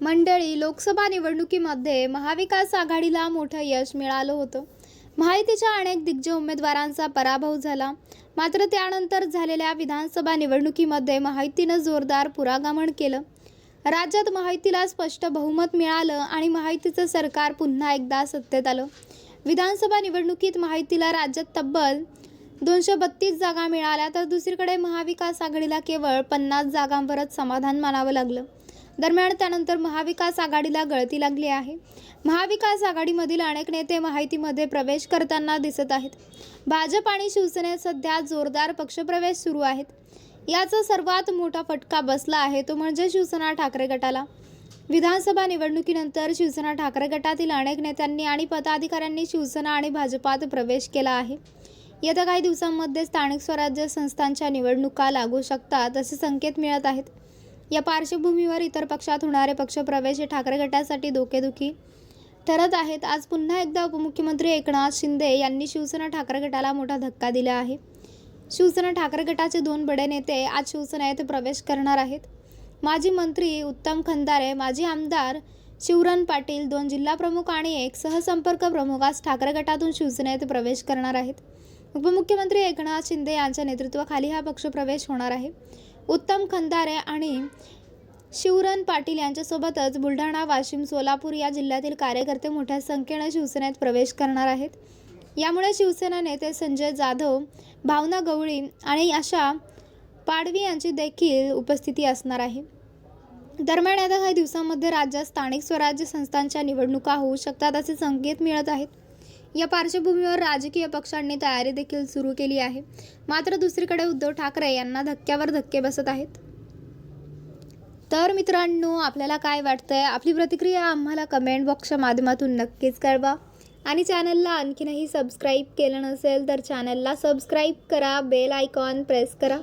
मंडळी लोकसभा निवडणुकीमध्ये महाविकास आघाडीला मोठं यश मिळालं होतं. महायुतीच्या अनेक दिग्गज उमेदवारांचा पराभव झाला. मात्र त्यानंतर झालेल्या विधानसभा निवडणुकीमध्ये महायुतीनं जोरदार पुरागमन केलं. राज्यात महायुतीला स्पष्ट बहुमत मिळालं आणि महायुतीचं सरकार पुन्हा एकदा सत्तेत आलं. विधानसभा निवडणुकीत महायुतीला राज्यात तब्बल दोनशे बत्तीस जागा मिळाल्या तर दुसरीकडे महाविकास आघाडीला केवळ पन्नास जागांवरच समाधान मानावं लागलं. दरम्यान त्यानंतर महाविकास आघाडीला गळती लागली आहे. महाविकास आघाडीमधील अनेक नेते माहितीमध्ये प्रवेश करताना दिसत आहेत. भाजप आणि शिवसेनेत सध्या जोरदार पक्षप्रवेश सुरू आहेत. याचा सर्वात मोठा फटका बसला आहे तो म्हणजे शिवसेना ठाकरे गटाला. विधानसभा निवडणुकीनंतर शिवसेना ठाकरे गटातील अनेक नेत्यांनी आणि पदाधिकाऱ्यांनी शिवसेना आणि भाजपात प्रवेश केला आहे. येत्या काही दिवसांमध्ये स्थानिक स्वराज्य संस्थांच्या निवडणुका लागू शकतात असे संकेत मिळत आहेत. या पार्श्वभूमीवर इतर पक्षात होणारे पक्षप्रवेश हे ठाकरे गटासाठी धोकेदुखी ठरत आहेत. आज पुन्हा एकदा उपमुख्यमंत्री एकनाथ शिंदे यांनी शिवसेना ठाकरे गटाला मोठा धक्का दिला आहे. शिवसेना ठाकरे गटाचे दोन बडे नेते आज शिवसेनेत प्रवेश करणार आहेत. माजी मंत्री उत्तम खंदारे माजी आमदार शिवरन पाटील दोन जिल्हाप्रमुख आणि एक सहसंपर्क प्रमुख आज ठाकरे गटातून शिवसेनेत प्रवेश करणार आहेत. उपमुख्यमंत्री एकनाथ शिंदे यांच्या नेतृत्वाखाली हा पक्षप्रवेश होणार आहे. उत्तम खंदारे आणि शिवरन पाटील यांच्यासोबतच बुलढाणा वाशिम सोलापूर या जिल्ह्यातील कार्यकर्ते मोठ्या संख्येने शिवसेनेत प्रवेश करणार आहेत. यामुळे शिवसेना नेते संजय जाधव भावना गवळी आणि आशा पाडवी यांची देखील उपस्थिती असणार आहे. दरम्यान आता काही दिवसांमध्ये राज्यात स्थानिक स्वराज्य संस्थांच्या निवडणुका होऊ शकतात असे संकेत मिळत आहेत. या पार्श्वभूमीवर राजकीय पक्षांनी तयारी देखील सुरू केली आहे. मात्र दुसरीकडे उद्धव ठाकरे यांना धक्क्यावर धक्के बसत आहेत. तर मित्रांनो आपल्याला काय वाटतंय? आपली प्रतिक्रिया आम्हाला कमेंट बॉक्सच्या माध्यमातून नक्कीच कळवा. आणि चॅनलला आणखीनही सबस्क्राईब केलं नसेल तर चॅनलला सबस्क्राईब करा बेल आयकॉन प्रेस करा.